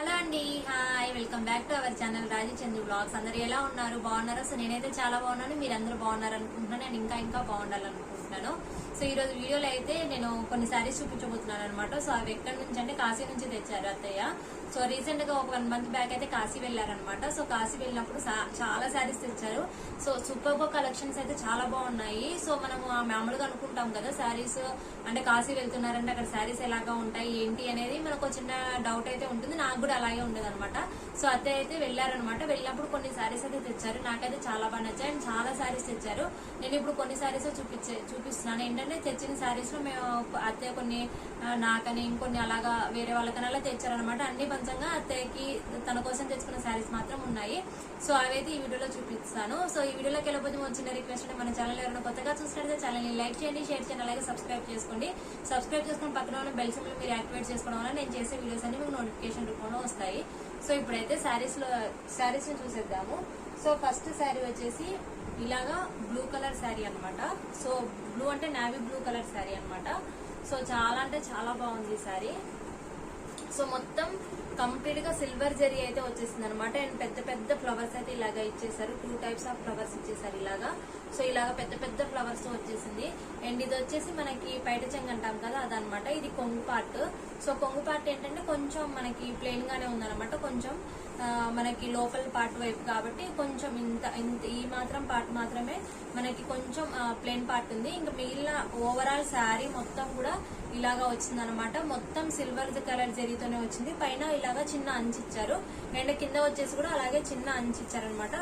Hello అండి hi welcome back to our channel Raji blogs అందరు ఎలా ఉన్నారు? బాగున్నారో? సో నేనైతే చాలా బాగున్నాను. మీరు అందరూ బాగున్నారు అనుకుంటున్నాను నేను ఇంకా ఇంకా బాగుండాలనుకుంటున్నాను. సో ఈ రోజు వీడియోలో అయితే నేను కొన్ని శారీస్ చూపించబోతున్నాను అనమాట సో అవి ఎక్కడి నుంచి అంటే కాశీ నుంచి తెచ్చారు అత్తయ్య. సో రీసెంట్గా ఒక వన్ మంత్ బ్యాక్ అయితే కాశీ వెళ్ళారనమాట సో కాశీ వెళ్ళినప్పుడు సా- చాలా శారీస్ తెచ్చారు. సో సూపర్ కలెక్షన్స్ అయితే చాలా బాగున్నాయి. సో మనము ఆ మామూలుగా అనుకుంటాం కదా శారీస్ అంటే కాశీ వెళ్తున్నారంటే అక్కడ శారీస్ ఎలాగా ఉంటాయి ఏంటి అనేది మనకు చిన్న డౌట్ అయితే ఉంటుంది. నాకు కూడా అలాగే ఉండదు అనమాట సో అత్తయ్య అయితే వెళ్ళారనమాట వెళ్ళినప్పుడు కొన్ని శారీస్ అయితే తెచ్చారు. నాకైతే చాలా బాగా నచ్చాయి. అండ్ చాలా శారీస్ తెచ్చారు. నేను ఇప్పుడు కొన్ని శారీస్ చూపించే చూపిస్తున్నాను. ఏంటంటే తెచ్చిన శారీస్లో మేము అత్తయ్య కొన్ని నాకని ఇంకొన్ని అలాగా వేరే వాళ్ళకని అలా తెచ్చారనమాట అన్ని కొంచెంగా అత్తయ్యకి తన కోసం తెచ్చుకున్న శారీస్ మాత్రం ఉన్నాయి. సో అవైతే ఈ వీడియోలో చూపిస్తాను. సో ఈ వీడియోలోకి వెళ్ళబోతే మన చిన్న రిక్వెస్ట్ అంటే మన ఛానల్ ఎవరైనా కొత్తగా చూసినట్లయితే ఛానల్ని లైక్ చేయండి షేర్ చేయండి అలాగే సబ్స్క్రైబ్ చేసుకోండి. సబ్స్క్రైబ్ చేసుకుని పక్కన ఉన్న బెల్ సింబల్ మీరు యాక్టివేట్ చేసుకోవడం వల్ల నేను చేసే వీడియోస్ అన్ని మీకు నోటిఫికేషన్ రూపంలో వస్తాయి. సో ఇప్పుడైతే శారీస్లో శారీస్ని చూసేద్దాము. సో ఫస్ట్ శారీ వచ్చేసి ఇలాగా బ్లూ కలర్ శారీ అనమాట సో బ్లూ అంటే నావీ బ్లూ కలర్ శారీ అనమాట సో చాలా అంటే చాలా బాగుంది ఈ శారీ సో మొత్తం కంప్లీట్గా సిల్వర్ జరీ అయితే వచ్చేసింది అనమాట అండ్ పెద్ద పెద్ద ఫ్లవర్స్ అయితే ఇలాగా ఇచ్చేసారు. టూ టైప్స్ ఆఫ్ ఫ్లవర్స్ ఇచ్చేసారు ఇలాగా. సో ఇలాగా పెద్ద పెద్ద ఫ్లవర్స్ వచ్చేసింది. అండ్ ఇది వచ్చేసి మనకి పైట అంటాం కదా అదనమాట ఇది కొంగు పార్ట్. సో కొంగు పార్ట్ ఏంటంటే కొంచెం మనకి ప్లెయిన్ గానే ఉందనమాట కొంచెం మనకి లోపల పార్ట్ వైపు కాబట్టి కొంచెం ఇంత ఇంత ఈ మాత్రం పార్ట్ మాత్రమే మనకి కొంచెం ప్లెయిన్ పార్ట్ ఉంది. ఇంకా మిగిలిన ఓవరాల్ శారీ మొత్తం కూడా ఇలాగా వచ్చింది అనమాట మొత్తం సిల్వర్ కలర్ జరీతోనే వచ్చింది. పైన ఇలాగా చిన్న అంచిచ్చారు అండ్ కింద వచ్చేసి కూడా అలాగే చిన్న అంచు అనమాట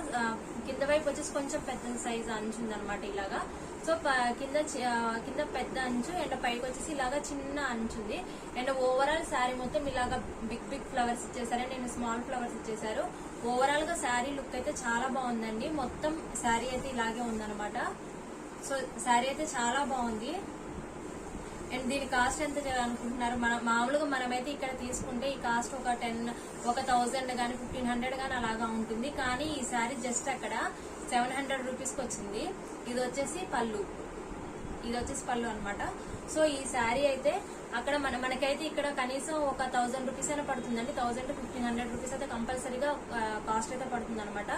కింద వైపు వచ్చేసి కొంచెం పెద్ద సైజ్ అంచు ఉందన్నమాట ఇలాగా. సో ప- కింద చి- కింద పెద్ద అంచు అండ్ పైకి వచ్చేసి ఇలాగా చిన్న అంచు ఉంది. అండ్ ఓవరాల్ శారీ మొత్తం ఇలాగా బిగ్ బిగ్ ఫ్లవర్స్ ఇచ్చేసారు. అండ్ స్మాల్ ఫ్లవర్స్ ఇచ్చేసారు. ఓవరాల్గా శారీ లుక్ అయితే చాలా బాగుందండి. మొత్తం శారీ అయితే ఇలాగే ఉందన్నమాట. సో శారీ అయితే చాలా బాగుంది. అండ్ దీని కాస్ట్ ఎంత అనుకుంటున్నారు మన మామూలుగా మనమైతే ఇక్కడ తీసుకుంటే ఈ కాస్ట్ ఒక టెన్ ఒక థౌజండ్ కానీ ఫిఫ్టీన్ హండ్రెడ్ కానీ అలాగా ఉంటుంది. కానీ ఈ శారీ జస్ట్ అక్కడ సెవెన్ హండ్రెడ్ రూపీస్కి వచ్చింది. ఇది వచ్చేసి పళ్ళు. ఇది వచ్చేసి పళ్ళు అనమాట సో ఈ శారీ అయితే అక్కడ మన మనకైతే ఇక్కడ కనీసం ఒక థౌసండ్ రూపీస్ అయినా పడుతుందండి. థౌసండ్ ఫిఫ్టీన్ హండ్రెడ్ రూపీస్ అయితే కంపల్సరీగా కాస్ట్ అయితే పడుతుంది అనమాట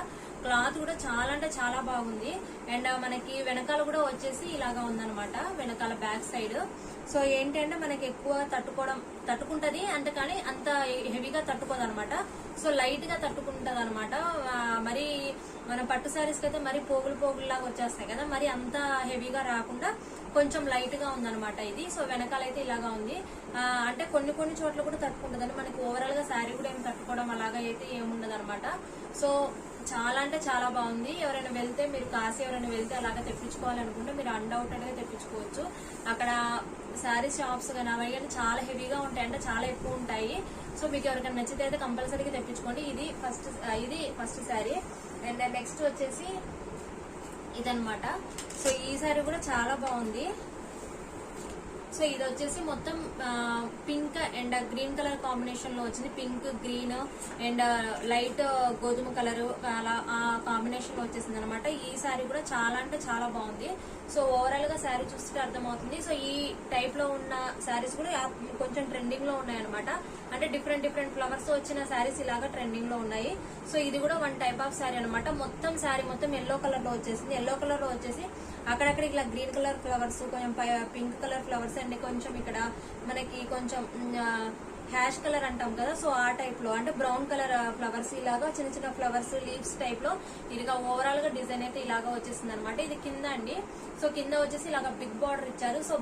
క్లాత్ కూడా చాలా అంటే చాలా బాగుంది. అండ్ మనకి వెనకాల కూడా వచ్చేసి ఇలాగా ఉందన్నమాట. వెనకాల బ్యాక్ సైడ్. సో ఏంటంటే మనకి ఎక్కువ తట్టుకోవడం తట్టుకుంటది. అంటే కానీ అంత హెవీగా తట్టుకోదు అనమాట సో లైట్గా తట్టుకుంటది అనమాట మరి మన పట్టు శారీస్కి అయితే మరి పోగులు పోగులు లాగా వచ్చేస్తాయి కదా. మరి అంత హెవీగా రాకుండా కొంచెం లైట్గా ఉందన్నమాట ఇది. సో వెనకాల అయితే ఇలాగా ఉంది. అంటే కొన్ని కొన్ని చోట్ల కూడా తట్టుకుంటుందని మనకి ఓవరాల్గా శారీ కూడా ఏం తట్టుకోవడం అలాగా అయితే ఏముండదు అనమాట సో చాలా అంటే చాలా బాగుంది. ఎవరైనా వెళ్తే మీరు కాశీ ఎవరైనా వెళ్తే అలాగా తెప్పించుకోవాలనుకుంటే మీరు అన్డౌటెడ్గా తెప్పించుకోవచ్చు. అక్కడ శారీ షాప్స్ కానీ అవి కానీ చాలా హెవీగా ఉంటాయి. అంటే చాలా ఎక్కువ ఉంటాయి. సో మీకు ఎవరికైనా నచ్చితే అయితే కంపల్సరీగా తెప్పించుకోండి. ఇది ఫస్ట్ ఇది ఫస్ట్ శారీ అండ్ నెక్స్ట్ వచ్చేసి ఇదనమాట సో ఈ సారీ కూడా చాలా బాగుంది. సో ఇది వచ్చేసి మొత్తం పింక్ అండ్ గ్రీన్ కలర్ కాంబినేషన్లో వచ్చింది. పింక్ గ్రీన్ అండ్ లైట్ గోధుమ కలర్ అలా ఆ కాంబినేషన్లో వచ్చేసింది అనమాట ఈ శారీ కూడా చాలా అంటే చాలా బాగుంది. సో ఓవరాల్గా శారీ చూస్తే అర్థమవుతుంది. సో ఈ టైప్లో ఉన్న శారీస్ కూడా కొంచెం ట్రెండింగ్లో ఉన్నాయి అనమాట అంటే డిఫరెంట్ డిఫరెంట్ ఫ్లవర్స్ వచ్చిన శారీస్ ఇలాగా ట్రెండింగ్లో ఉన్నాయి. సో ఇది కూడా వన్ టైప్ ఆఫ్ శారీ అనమాట మొత్తం శారీ మొత్తం ఎల్లో కలర్లో వచ్చేసింది. ఎల్లో కలర్లో వచ్చేసి అక్కడక్కడ ఇట్లా గ్రీన్ కలర్ ఫ్లవర్స్ కొంచెం పింక్ కలర్ ఫ్లవర్స్ అండి. కొంచెం ఇక్కడ మనకి కొంచెం హ్యాష్ కలర్ అంటాం కదా సో ఆ టైప్లో. అంటే బ్రౌన్ కలర్ ఫ్లవర్స్ ఇలాగా చిన్న చిన్న ఫ్లవర్స్ లీవ్స్ టైప్లో ఇదిగా ఓవరాల్గా డిజైన్ అయితే ఇలాగా వచ్చేసింది అనమాట ఇది కింద అండి. సో కింద వచ్చేసి ఇలాగా బిగ్ బార్డర్ ఇచ్చారు. సో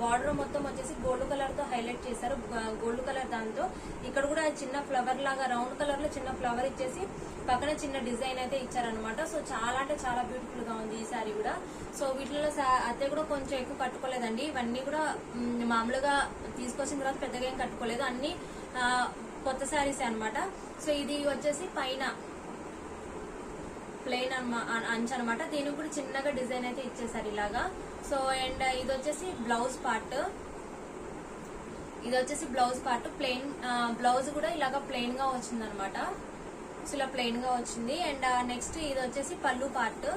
బార్డర్ మొత్తం వచ్చేసి గోల్డ్ కలర్తో హైలైట్ చేశారు. గోల్డ్ కలర్ దాంతో. ఇక్కడ కూడా చిన్న ఫ్లవర్ లాగా రౌండ్ కలర్లో చిన్న ఫ్లవర్ ఇచ్చేసి పక్కన చిన్న డిజైన్ అయితే ఇచ్చారనమాట సో చాలా అంటే చాలా బ్యూటిఫుల్గా ఉంది ఈ సారీ కూడా. సో వీటిలో సా- అత్తే కూడా కొంచెం ఎక్కువ కట్టుకోలేదండి. ఇవన్నీ కూడా మామూలుగా తీసుకొచ్చిన తర్వాత పెద్దగా ఏం కట్టుకోలేదు. అన్ని కొత్త శారీస్ అనమాట సో ఇది వచ్చేసి పైన ప్లెయిన్ అంచు అనమాట దీనికి కూడా చిన్నగా డిజైన్ అయితే ఇచ్చేసారు ఇలాగా. సో అండ్ ఇది వచ్చేసి బ్లౌజ్ పార్ట్. ఇది వచ్చేసి బ్లౌజ్ పార్ట్. ప్లెయిన్ బ్లౌజ్ కూడా ఇలాగా ప్లెయిన్గా వచ్చింది అనమాట సో ఇలా ప్లెయిన్గా వచ్చింది. అండ్ నెక్స్ట్ ఇది వచ్చేసి పళ్ళు పార్ట్.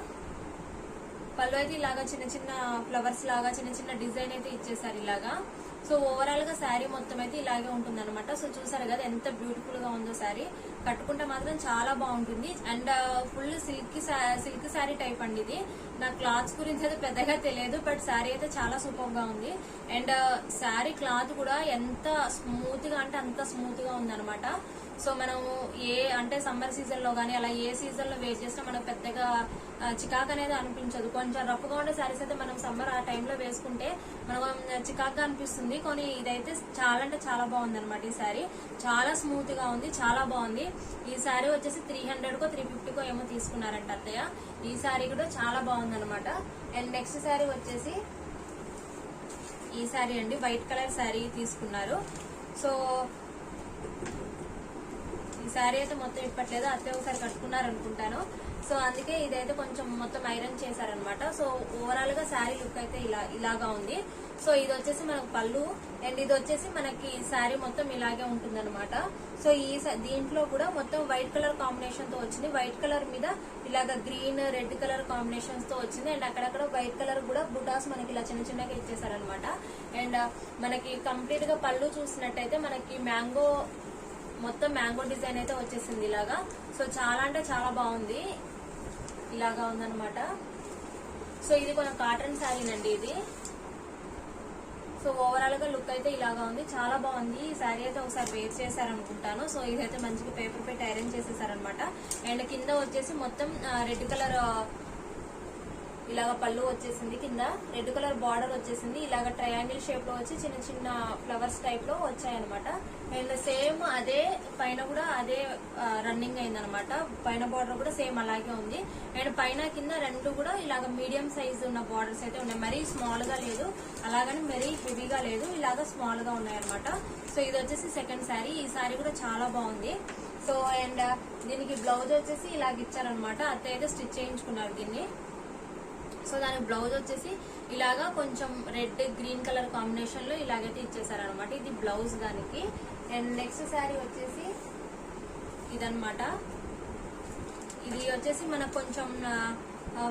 పళ్ళు అయితే ఇలాగా చిన్న చిన్న ఫ్లవర్స్ లాగా చిన్న చిన్న డిజైన్ అయితే ఇచ్చేసారు ఇలాగా. సో ఓవరాల్గా శారీ మొత్తం అయితే ఇలాగే ఉంటుంది అనమాట సో చూసారు కదా ఎంత బ్యూటిఫుల్గా ఉందో శారీ. కట్టుకుంటే మాత్రం చాలా బాగుంటుంది. And full silk silk sari type అండి ఇది. నా క్లాత్స్ గురించి అయితే పెద్దగా తెలియదు బట్ శారీ అయితే చాలా సూపర్గా ఉంది. అండ్ శారీ క్లాత్ కూడా ఎంత స్మూత్గా అంటే అంత స్మూత్గా ఉంది అనమాట సో మనం ఏ అంటే సమ్మర్ సీజన్లో గానీ అలా ఏ సీజన్లో వేర్ చేసినా మనకు పెద్దగా చికాకు చికాక్ అనేది అనిపించదు. కొంచెం రఫ్గా ఉండే శారీస్ అయితే మనం సమ్మర్ ఆ టైంలో వేసుకుంటే మనం చికాక్గా అనిపిస్తుంది. కానీ ఇదైతే చాలా అంటే చాలా బాగుంది అనమాట ఈ శారీ. చాలా స్మూత్గా ఉంది చాలా బాగుంది. ఈ శారీ వచ్చేసి త్రీ హండ్రెడ్ కో త్రీ ఫిఫ్టీ కో ఏమో తీసుకున్నారంట అత్తయ్య. ఈ శారీ కూడా చాలా బాగుంది అనమాట అండ్ నెక్స్ట్ శారీ వచ్చేసి ఈ శారీ అండి వైట్ కలర్ శారీ తీసుకున్నారు. సో ఈ శారీ అయితే మొత్తం ఇప్పట్లేదు అత్తే ఒకసారి కట్టుకున్నారు అనుకుంటాను సో అందుకే ఇదైతే కొంచెం మొత్తం ఐరన్ చేశారనమాట. సో ఓవరాల్గా శారీ లుక్ అయితే ఇలా ఇలాగా ఉంది. సో ఇది వచ్చేసి మనకు పళ్ళు అండ్ ఇది వచ్చేసి మనకి శారీ మొత్తం ఇలాగే ఉంటుందన్నమాట. సో ఈ దీంట్లో కూడా మొత్తం వైట్ కలర్ కాంబినేషన్తో వచ్చింది. వైట్ కలర్ మీద ఇలాగ గ్రీన్ రెడ్ కలర్ కాంబినేషన్స్తో వచ్చింది. అండ్ అక్కడక్కడ వైట్ కలర్ కూడా బుటాస్ మనకి ఇలా చిన్న చిన్నగా ఇచ్చేసారనమాట అండ్ మనకి కంప్లీట్గా పళ్ళు చూసినట్టయితే మనకి మ్యాంగో మొత్తం మ్యాంగో డిజైన్ అయితే వచ్చేసింది ఇలాగా. సో చాలా అంటే చాలా బాగుంది. ఇలాగా ఉందనమాట సో ఇది కొంచెం కాటన్ శారీనండి ఇది. సో ఓవరాల్గా లుక్ అయితే ఇలాగా ఉంది. చాలా బాగుంది. ఈ శారీ అయితే ఒకసారి వేర్ చేశారనుకుంటాను. సో ఇదైతే మంచిగా పేపర్ పెట్టి అరేంజ్ చేసేసారనమాట అండ్ కింద వచ్చేసి మొత్తం రెడ్ కలర్ ఇలాగ పళ్ళు వచ్చేసింది కింద. రెడ్ కలర్ బార్డర్ వచ్చేసింది. ఇలాగ ట్రయాంగిల్ షేప్లో వచ్చి చిన్న చిన్న ఫ్లవర్స్ టైప్లో వచ్చాయన్నమాట. అండ్ సేమ్ అదే పైన కూడా అదే రన్నింగ్ అయిందనమాట పైన బార్డర్ కూడా సేమ్ అలాగే ఉంది. అండ్ పైన కింద రెండు కూడా ఇలాగ మీడియం సైజ్ ఉన్న బార్డర్స్ అయితే ఉన్నాయి. మరీ స్మాల్గా లేదు. అలాగని మరీ హెవీగా లేదు. ఇలాగ స్మాల్గా ఉన్నాయన్నమాట. సో ఇది వచ్చేసి సెకండ్ శారీ ఈ శారీ కూడా చాలా బాగుంది. సో అండ్ దీనికి బ్లౌజ్ వచ్చేసి ఇలాగ ఇచ్చారనమాట అత్త అయితే స్టిచ్ చేయించుకున్నారు దీన్ని. సో దాని బ్లౌజ్ వచ్చేసి ఇలాగా కొంచెం రెడ్ గ్రీన్ కలర్ కాంబినేషన్లో ఇలాగైతే ఇచ్చేసారనమాట ఇది బ్లౌజ్ దానికి. అండ్ నెక్స్ట్ శారీ వచ్చేసి ఇదనమాట ఇది వచ్చేసి మనకు కొంచెం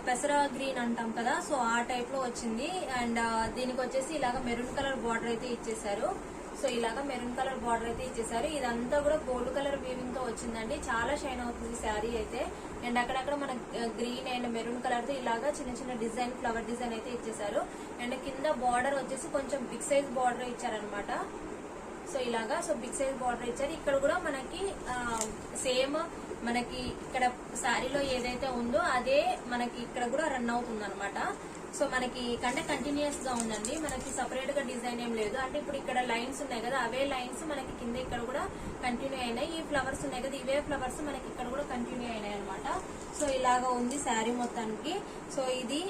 పెసర గ్రీన్ అంటాం కదా సో ఆ టైప్లో వచ్చింది. అండ్ దీనికి వచ్చేసి ఇలాగ మెరూన్ కలర్ బార్డర్ అయితే ఇచ్చేసారు. సో ఇలాగ మెరూన్ కలర్ బార్డర్ అయితే ఇచ్చేసారు. ఇదంతా కూడా గోల్డ్ కలర్ వీవింగ్తో వచ్చిందండి. చాలా షైన్ అవుతుంది శారీ అయితే. అండ్ అక్కడక్కడ మన గ్రీన్ అండ్ మెరూన్ కలర్తో ఇలాగా చిన్న చిన్న డిజైన్ ఫ్లవర్ డిజైన్ అయితే ఇచ్చేసారు. అండ్ కింద బార్డర్ వచ్చేసి కొంచెం బిగ్ సైజ్ బార్డర్ ఇచ్చారనమాట సో ఇలాగా సో బిగ్ సైజ్ బార్డర్ ఇచ్చారు. ఇక్కడ కూడా మనకి సేమ్ మనకి ఇక్కడ శారీలో ఏదైతే ఉందో అదే మనకి ఇక్కడ కూడా రన్ అవుతుంది అనమాట సో మనకి కంటే కంటిన్యూస్గా ఉందండి. మనకి సపరేట్గా డిజైన్ ఏం లేదు. అంటే ఇప్పుడు ఇక్కడ లైన్స్ ఉన్నాయి కదా అవే లైన్స్ మనకి కింద ఇక్కడ కూడా కంటిన్యూ అయినాయి. ఈ ఫ్లవర్స్ ఉన్నాయి కదా ఇవే ఫ్లవర్స్ మనకి ఇక్కడ కూడా కంటిన్యూ అయినాయి అనమాట సో ఇలాగా ఉంది శారీ మొత్తానికి. సో ఇది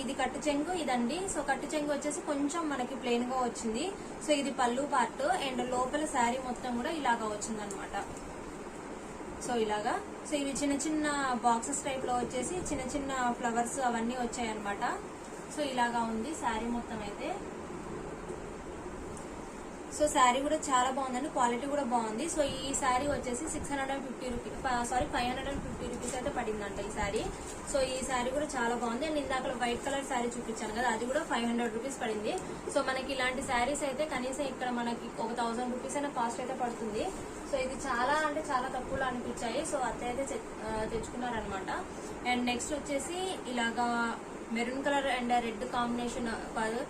ఇది కట్టు చెంగు ఇదండి. సో కట్టు చెంగు వచ్చేసి కొంచెం మనకి ప్లెయిన్గా వచ్చింది. సో ఇది పళ్ళు పార్ట్ అండ్ లోపల శారీ మొత్తం కూడా ఇలాగా వచ్చింది అనమాట సో ఇలాగా సో ఇవి చిన్న చిన్న బాక్సెస్ టైప్లో వచ్చేసి చిన్న చిన్న ఫ్లవర్స్ అవన్నీ వచ్చాయన్నమాట. సో ఇలాగా ఉంది శారీ మొత్తం అయితే. సో శారీ కూడా చాలా బాగుందండి క్వాలిటీ కూడా బాగుంది. సో ఈ శారీ వచ్చేసి six hundred and fifty rupees sorry five hundred and fifty rupees అయితే పడిందంట ఈ శారీ. సో ఈ శారీ కూడా చాలా బాగుంది. అండ్ ఇందాక వైట్ కలర్ శారీ చూపించాను కదా అది కూడా ఫైవ్ హండ్రెడ్ రూపీస్ పడింది. సో మనకి ఇలాంటి శారీస్ అయితే కనీసం ఇక్కడ మనకి ఒక థౌసండ్ రూపీస్ అయినా కాస్ట్ అయితే పడుతుంది. సో ఇది చాలా అంటే చాలా తక్కువలో అనిపించాయి. సో అత్త అయితే తెచ్చుకున్నారనమాట అండ్ నెక్స్ట్ వచ్చేసి ఇలాగా maroon colour and red combination కాదు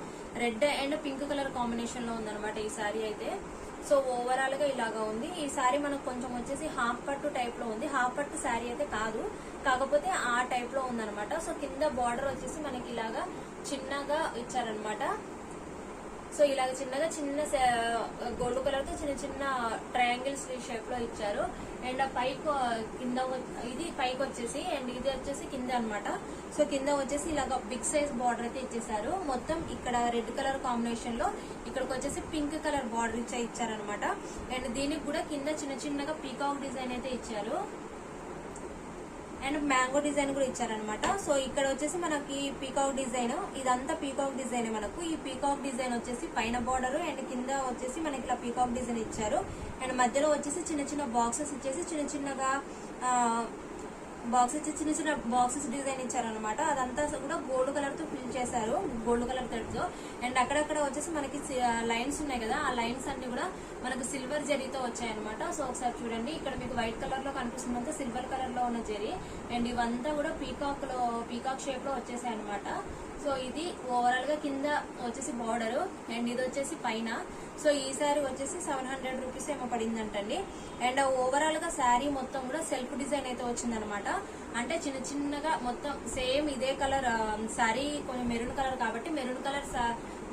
రెడ్ అండ్ పింక్ కలర్ కాంబినేషన్లో ఉందన్నమాట ఈ శారీ అయితే. సో ఓవరాల్గా ఇలాగా ఉంది. ఈ శారీ మనకు కొంచెం వచ్చేసి హాఫ్ పట్టు టైప్లో ఉంది. హాఫ్ పట్టు శారీ అయితే కాదు. కాకపోతే ఆ టైప్లో ఉందనమాట సో కింద బార్డర్ వచ్చేసి మనకి ఇలాగా చిన్నగా ఇచ్చారనమాట సో ఇలాగ చిన్నగా చిన్న గోల్డ్ కలర్తో చిన్న చిన్న ట్రయాంగిల్స్ షేప్లో ఇచ్చారు. అండ్ ఆ పైకి కింద ఇది పైకి వచ్చేసి అండ్ ఇది వచ్చేసి కింద అన్నమాట. సో కింద వచ్చేసి ఇలాగ బిగ్ సైజ్ బార్డర్ అయితే ఇచ్చేసారు. మొత్తం ఇక్కడ రెడ్ కలర్ కాంబినేషన్లో ఇక్కడికి వచ్చేసి పింక్ కలర్ బార్డర్ ఇచ్చా ఇచ్చారనమాట అండ్ దీనికి కూడా కింద చిన్న చిన్నగా పీకాక్ డిజైన్ అయితే ఇచ్చారు. అండ్ మ్యాంగో డిజైన్ కూడా ఇచ్చారనమాట సో ఇక్కడ వచ్చేసి మనకి పీకాక్ డిజైన్ ఇదంతా పీకాక్ డిజైన్ మనకు. ఈ పీకాక్ డిజైన్ వచ్చేసి పైన బార్డర్ అండ్ కింద వచ్చేసి మనకి ఇలా పీకాక్ డిజైన్ ఇచ్చారు. అండ్ మధ్యలో వచ్చేసి చిన్న చిన్న బాక్సెస్ ఇచ్చేసి చిన్న చిన్నగా బాక్సెస్ చిన్న చిన్న బాక్సెస్ డిజైన్ ఇచ్చారనమాట అదంతా కూడా గోల్డ్ కలర్తో ఫిల్ చేశారు. గోల్డ్ కలర్ థ్రెడ్తో. అండ్ అక్కడక్కడ వచ్చేసి మనకి లైన్స్ ఉన్నాయి కదా ఆ లైన్స్ అన్ని కూడా మనకు సిల్వర్ జరీతో వచ్చాయన్నమాట. సో ఒకసారి చూడండి ఇక్కడ మీకు వైట్ కలర్లో కనిపిస్తుందంతా సిల్వర్ కలర్లో ఉన్న జరీ. అండ్ ఇవంతా కూడా పీకాక్లో పీకాక్ షేప్లో వచ్చేసాయి అనమాట సో ఇది ఓవరాల్గా కింద వచ్చేసి బార్డర్ అండ్ ఇది వచ్చేసి పైన. సో ఈ శారీ వచ్చేసి సెవెన్ హండ్రెడ్ రూపీస్ ఏమో పడిందంటండి. అండ్ ఓవరాల్గా శారీ మొత్తం కూడా సెల్ఫ్ డిజైన్ అయితే వచ్చిందనమాట అంటే చిన్న చిన్నగా మొత్తం సేమ్ ఇదే కలర్ శారీ కొంచెం మెరూన్ కలర్ కాబట్టి మెరూన్ కలర్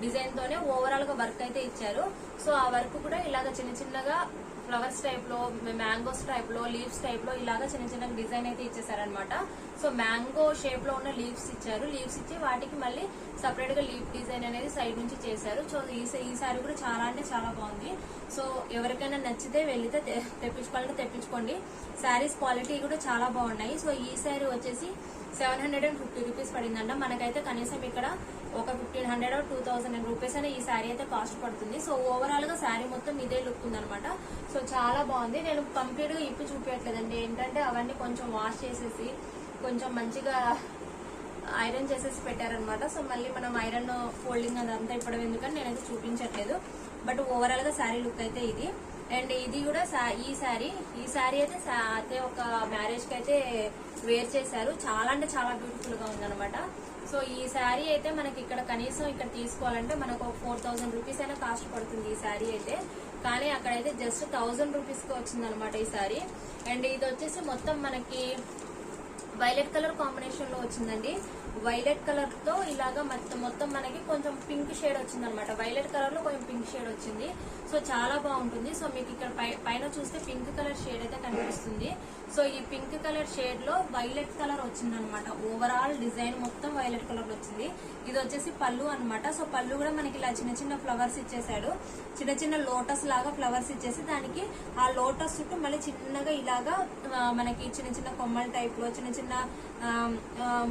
డిజైన్ తోనే ఓవరాల్గా వర్క్ అయితే ఇచ్చారు. సో ఆ వర్క్ కూడా ఇలాగ చిన్న చిన్నగా ఫ్లవర్స్ టైప్లో మ్యాంగోస్ టైప్లో లీవ్స్ టైప్లో ఇలాగా చిన్న చిన్న డిజైన్ అయితే ఇచ్చేసారనమాట సో మ్యాంగో షేప్లో ఉన్న లీవ్స్ ఇచ్చారు. లీవ్స్ ఇచ్చి వాటికి మళ్ళీ సపరేట్గా లీవ్ లీఫ్ డిజైన్ అనేది సైడ్ నుంచి చేశారు. సో ఈ ఈ సారీ కూడా చాలా అంటే చాలా బాగుంది. సో ఎవరికైనా నచ్చితే వెళ్తే తెప్పించుకోవాలంటే తెప్పించుకోండి. శారీస్ క్వాలిటీ కూడా చాలా బాగున్నాయి. సో ఈ శారీ వచ్చేసి seven hundred and fifty rupees పడిందంట. మనకైతే కనీసం ఇక్కడ ఒక fifteen hundred two thousand rupees అనే ఈ శారీ అయితే కాస్ట్ పడుతుంది. సో ఓవరాల్గా శారీ మొత్తం ఇదే లుక్ ఉందనమాట సో చాలా బాగుంది. నేను కంప్లీట్గా ఇప్పి చూపించట్లేదండి ఏంటంటే అవన్నీ కొంచెం వాష్ చేసేసి కొంచెం మంచిగా ఐరన్ చేసేసి పెట్టారనమాట సో మళ్ళీ మనం ఐరన్ ఫోల్డింగ్ అదంతా ఇప్పడం ఎందుకని నేనైతే చూపించట్లేదు. బట్ ఓవరాల్గా శారీ లుక్ అయితే ఇది. అండ్ ఇది కూడా ఈ శారీ ఈ శారీ అయితే అయితే ఒక మ్యారేజ్కి అయితే వేర్ చేశారు. చాలా అంటే చాలా బ్యూటిఫుల్గా ఉందనమాట సో ఈ శారీ అయితే మనకి ఇక్కడ కనీసం ఇక్కడ తీసుకోవాలంటే మనకు ఒక ఫోర్ థౌసండ్ రూపీస్ అయినా కాస్ట్ పడుతుంది ఈ శారీ అయితే. కానీ అక్కడైతే జస్ట్ థౌజండ్ రూపీస్కి వచ్చింది అనమాట ఈ శారీ. అండ్ ఇది వచ్చేసి మొత్తం మనకి వైలెట్ కలర్ కాంబినేషన్లో వచ్చిందండి. వైలెట్ కలర్తో ఇలాగా మొత్తం మొత్తం మనకి కొంచెం పింక్ షేడ్ వచ్చింది అనమాట వైలెట్ కలర్లో కొంచెం పింక్ షేడ్ వచ్చింది. సో చాలా బాగుంటుంది. సో మీకు ఇక్కడ పై- పైన చూస్తే పింక్ కలర్ షేడ్ అయితే కనిపిస్తుంది. సో ఈ పింక్ కలర్ షేడ్లో వైలెట్ కలర్ వచ్చింది అనమాట ఓవరాల్ డిజైన్ మొత్తం వైలెట్ కలర్ వచ్చింది. ఇది వచ్చేసి పళ్ళు అన్నమాట సో పళ్ళు కూడా మనకి ఇలా చిన్న చిన్న ఫ్లవర్స్ ఇచ్చేసాడు చిన్న చిన్న లోటస్ లాగా ఫ్లవర్స్ ఇచ్చేసి దానికి ఆ లోటస్ చుట్టూ మళ్ళీ చిన్నగా ఇలాగా మనకి చిన్న చిన్న కొమ్మల టైప్లో చిన్న చిన్న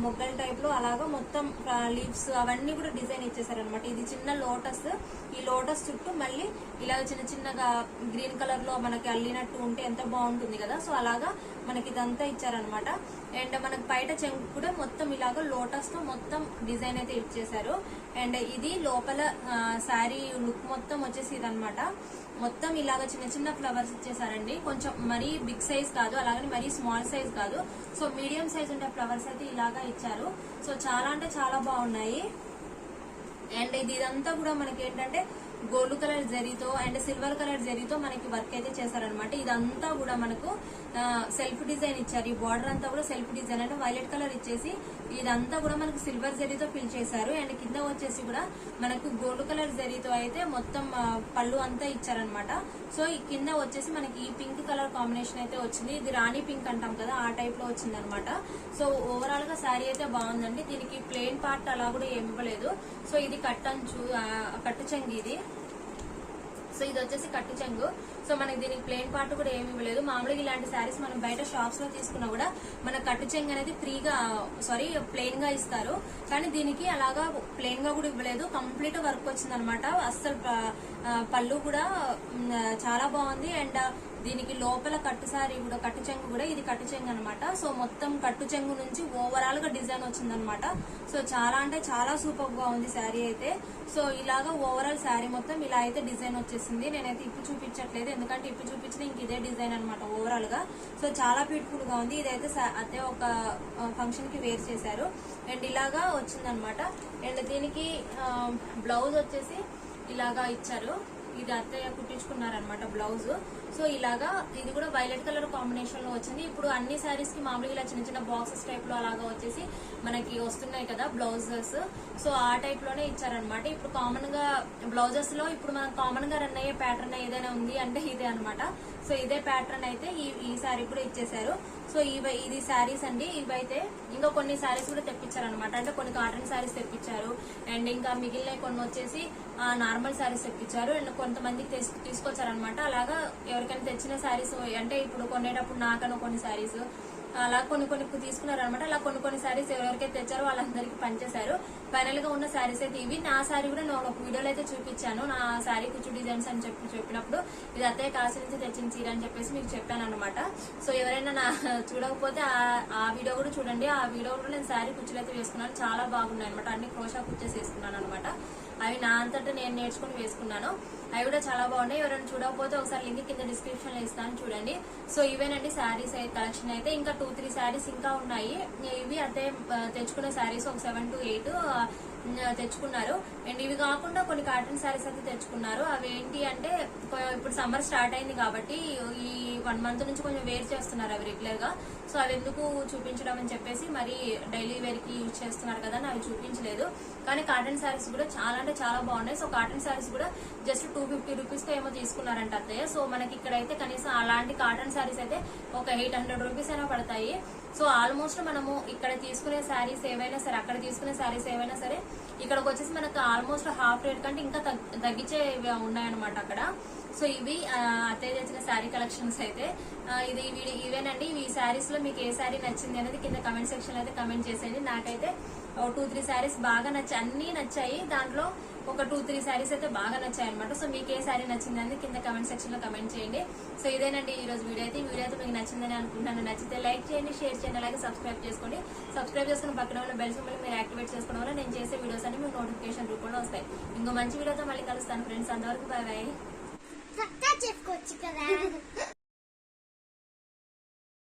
మొగ్గల టైప్లో అలాగా మొత్తం లీవ్స్ అవన్నీ కూడా డిజైన్ ఇచ్చేసారనమాట ఇది చిన్న లోటస్ ఈ లోటస్ చుట్టూ మళ్ళీ ఇలాగ చిన్న చిన్నగా గ్రీన్ కలర్లో మనకి అల్లినట్టు ఉంటే ఎంత బాగుంటుంది కదా. సో అలాగా మనకి ఇదంతా ఇచ్చారనమాట అండ్ మనకి బయట చెంగు కూడా మొత్తం ఇలాగ లోటస్తో మొత్తం డిజైన్ అయితే ఇచ్చేసారు అండ్ ఇది లోపల శారీ లుక్ మొత్తం వచ్చేసి ఇదనమాట మొత్తం ఇలాగ చిన్న చిన్న ఫ్లవర్స్ ఇచ్చేసారండి కొంచెం మరీ బిగ్ సైజ్ కాదు అలాగని మరీ స్మాల్ సైజ్ కాదు. సో మీడియం సైజ్ ఉండే ఫ్లవర్స్ అయితే ఇలాగా ఇచ్చారు. సో చాలా అంటే చాలా బాగున్నాయి. అండ్ ఇది ఇదంతా కూడా మనకి ఏంటంటే గోల్డ్ కలర్ జరీతో అండ్ సిల్వర్ కలర్ జరీతో మనకి వర్క్ అయితే చేశారనమాట ఇదంతా కూడా మనకు సెల్ఫ్ డిజైన్ ఇచ్చారు. ఈ బార్డర్ అంతా కూడా సెల్ఫ్ డిజైన్ అంటే వైలెట్ కలర్ ఇచ్చేసి ఇదంతా కూడా మనకు సిల్వర్ జరీతో ఫిల్ చేశారు. అండ్ కింద వచ్చేసి కూడా మనకు గోల్డ్ కలర్ జరీతో అయితే మొత్తం పళ్ళు అంతా ఇచ్చారనమాట సో ఈ కింద వచ్చేసి మనకి ఈ పింక్ కలర్ కాంబినేషన్ అయితే వచ్చింది. ఇది రాణి పింక్ అంటాం కదా ఆ టైప్లో వచ్చింది అనమాట సో ఓవరాల్గా శారీ అయితే బాగుందండి. దీనికి ప్లెయిన్ పార్ట్ అలా కూడా ఏమి ఇవ్వలేదు. సో ఇది కట్టంచు ఆ, కట్టు చెంగి ఇది. సో ఇది వచ్చేసి కట్టు చెంగు సో మనకి దీనికి ప్లేన్ పార్ట్ కూడా ఏమి ఇవ్వలేదు. మామూలుగా ఇలాంటి శారీస్ మనం బయట షాప్స్లో తీసుకున్నా కూడా మన కట్టు చెంగు అనేది ఫ్రీగా సారీ ప్లెయిన్గా ఇస్తారు. కానీ దీనికి అలాగా ప్లెయిన్గా కూడా ఇవ్వలేదు. కంప్లీట్ వర్క్ వచ్చింది అనమాట అస్సలు పళ్ళు కూడా చాలా బాగుంది. అండ్ దీనికి లోపల కట్టు సారీ కూడా కట్టు చెంగు కూడా ఇది కట్టు చెంగు అనమాట సో మొత్తం కట్టు చెంగు నుంచి ఓవరాల్గా డిజైన్ వచ్చిందనమాట సో చాలా అంటే చాలా సూపర్గా ఉంది శారీ అయితే. సో ఇలాగా ఓవరాల్ శారీ మొత్తం ఇలా అయితే డిజైన్ వచ్చేసింది. నేనైతే ఇప్పుడు చూపించట్లేదు. ఎందుకంటే ఇప్పుడు చూపించిన ఇంక ఇదే డిజైన్ అనమాట ఓవరాల్గా. సో చాలా బ్యూటిఫుల్గా ఉంది. ఇదైతే అదే ఒక ఫంక్షన్కి వేర్ చేశారు. అండ్ ఇలాగా వచ్చిందనమాట అండ్ దీనికి బ్లౌజ్ వచ్చేసి ఇలాగా ఇచ్చారు. ఇది అత్తయ్య కుట్టించుకున్నారనమాట బ్లౌజ్ సో ఇలాగా ఇది కూడా వైలెట్ కలర్ కాంబినేషన్లో వచ్చింది. ఇప్పుడు అన్ని శారీస్కి మామూలుగా ఇలా చిన్న చిన్న బాక్సెస్ టైప్లో అలాగా వచ్చేసి మనకి వస్తున్నాయి కదా బ్లౌజెస్. సో ఆ టైప్లోనే ఇచ్చారనమాట ఇప్పుడు కామన్గా బ్లౌజెస్లో ఇప్పుడు మనం కామన్గా రన్ అయ్యే ప్యాటర్న్ ఏదైనా ఉంది అంటే ఇదే అన్నమాట. సో ఇదే ప్యాటర్న్ అయితే ఈ ఈ శారీ కూడా ఇచ్చేసారు సో ఇవి ఇది శారీస్ అండి. ఇవైతే ఇంకా కొన్ని శారీస్ కూడా తెప్పించారనమాట అంటే కొన్ని కాటన్ శారీస్ తెప్పించారు. అండ్ ఇంకా మిగిలిన కొన్ని వచ్చేసి నార్మల్ శారీస్ తెప్పించారు. అండ్ కొంతమందికి తీసుకొచ్చారనమాట అలాగా ఎవరికైనా తెచ్చిన శారీస్ అంటే ఇప్పుడు కొనేటప్పుడు నాకను కొన్ని శారీస్ అలా కొన్ని కొన్ని తీసుకున్నారు అనమాట అలా కొన్ని కొన్ని శారీస్ ఎవరెవరికైతే తెచ్చారో వాళ్ళందరికీ పనిచేశారు ఫైనల్గా ఉన్న శారీస్ అయితే ఇవి. నా శారీ కూడా నేను ఒక వీడియోలో అయితే చూపించాను. నా శారీ కుచ్చు డిజైన్స్ అని చెప్పి చెప్పినప్పుడు ఇది అత్తయ్య కాశీ నుంచి తెచ్చిన చీర అని చెప్పేసి మీకు చెప్పాను అనమాట సో ఎవరైనా నా చూడకపోతే ఆ- ఆ వీడియో కూడా చూడండి. ఆ వీడియో కూడా నేను శారీ కుచ్చులు అయితే వేసుకున్నాను. చాలా బాగున్నాయి అనమాట అన్ని క్రోషా కుచ్చేసి వేసుకున్నాను అనమాట అవి నా అంతటా నేను నేర్చుకుని వేసుకున్నాను. అవి కూడా చాలా బాగున్నాయి. ఎవరైనా చూడకపోతే ఒకసారి లింక్ కింద డిస్క్రిప్షన్లో ఇస్తాను చూడండి. సో ఇవేనండి శారీస్ కలెక్షన్ అయితే. ఇంకా టూ త్రీ శారీస్ ఇంకా ఉన్నాయి. ఇవి అదే తెచ్చుకున్న శారీస్ ఒక సెవెన్ టు ఎయిట్ తెచ్చుకున్నారు. అండ్ ఇవి కాకుండా కొన్ని కాటన్ శారీస్ అయితే తెచ్చుకున్నారు. అవి ఏంటి అంటే ఇప్పుడు సమ్మర్ స్టార్ట్ అయింది కాబట్టి ఈ వన్ మంత్ నుంచి కొంచెం వేర్ చేస్తున్నారు అవి రెగ్యులర్గా సో అవి ఎందుకు చూపించడం అని చెప్పేసి మరి డైలీ వేర్కి యూజ్ చేస్తున్నారు కదా అని అవి చూపించలేదు. కానీ కాటన్ శారీస్ కూడా చాలా అంటే చాలా బాగున్నాయి. సో కాటన్ శారీస్ కూడా జస్ట్ టూ ఫిఫ్టీ రూపీస్తో ఏమో తీసుకున్నారంట అత్తయ్య. సో మనకి ఇక్కడైతే కనీసం అలాంటి కాటన్ శారీస్ అయితే ఒక ఎయిట్ హండ్రెడ్ రూపీస్ అయినా పడతాయి. సో ఆల్మోస్ట్ మనము ఇక్కడ తీసుకునే శారీస్ ఏవైనా సరే అక్కడ తీసుకునే శారీస్ ఏవైనా సరే ఇక్కడికి వచ్చేసి మనకు ఆల్మోస్ట్ హాఫ్ రేట్ కంటే ఇంకా తగ్గించే ఉన్నాయన్నమాట అక్కడ. సో ఇవి అత్తయ్య తెచ్చిన శారీ కలెక్షన్స్ అయితే ఇది వీడి ఇవేనండి. ఈ శారీస్లో మీకు ఏ శారీ నచ్చింది అనేది కింద కమెంట్ సెక్షన్ అయితే కమెంట్ చేసేయండి. నాకైతే టూ త్రీ శారీస్ బాగా నచ్చాయి. అన్ని నచ్చాయి. దాంట్లో ఒక టూ త్రీ శారీస్ అయితే బాగా నచ్చాయి అనమాట సో మీకు ఏ శారీ నచ్చింది అనేది కింద కమెంట్ సెక్షన్లో కమెంట్ చేయండి. సో ఇదేనండి ఈ రోజు వీడియో అయితే. ఈ వీడియో అయితే మీకు నచ్చిందని అనుకుంటున్నాను. నచ్చితే లైక్ చేయండి షేర్ చేయండి అలాగే సబ్స్క్రైబ్ చేసుకోండి. సబ్స్క్రైబ్ చేసుకుని పక్కన ఉన్న బెల్ సింబల్ మీరు యాక్టివేట్ చేసుకోవడం వల్ల నేను చేసే వీడియోస్ అన్ని మీకు నోటిఫికేషన్ రూపంలో వస్తాయి. ఇంకో మంచి వీడియోతో మళ్ళీ కలుస్తాను. ఫ్రెండ్స్ అంతవరకు బాయ్ బాయ్ చక్కగా చేసుకోవచ్చు కదా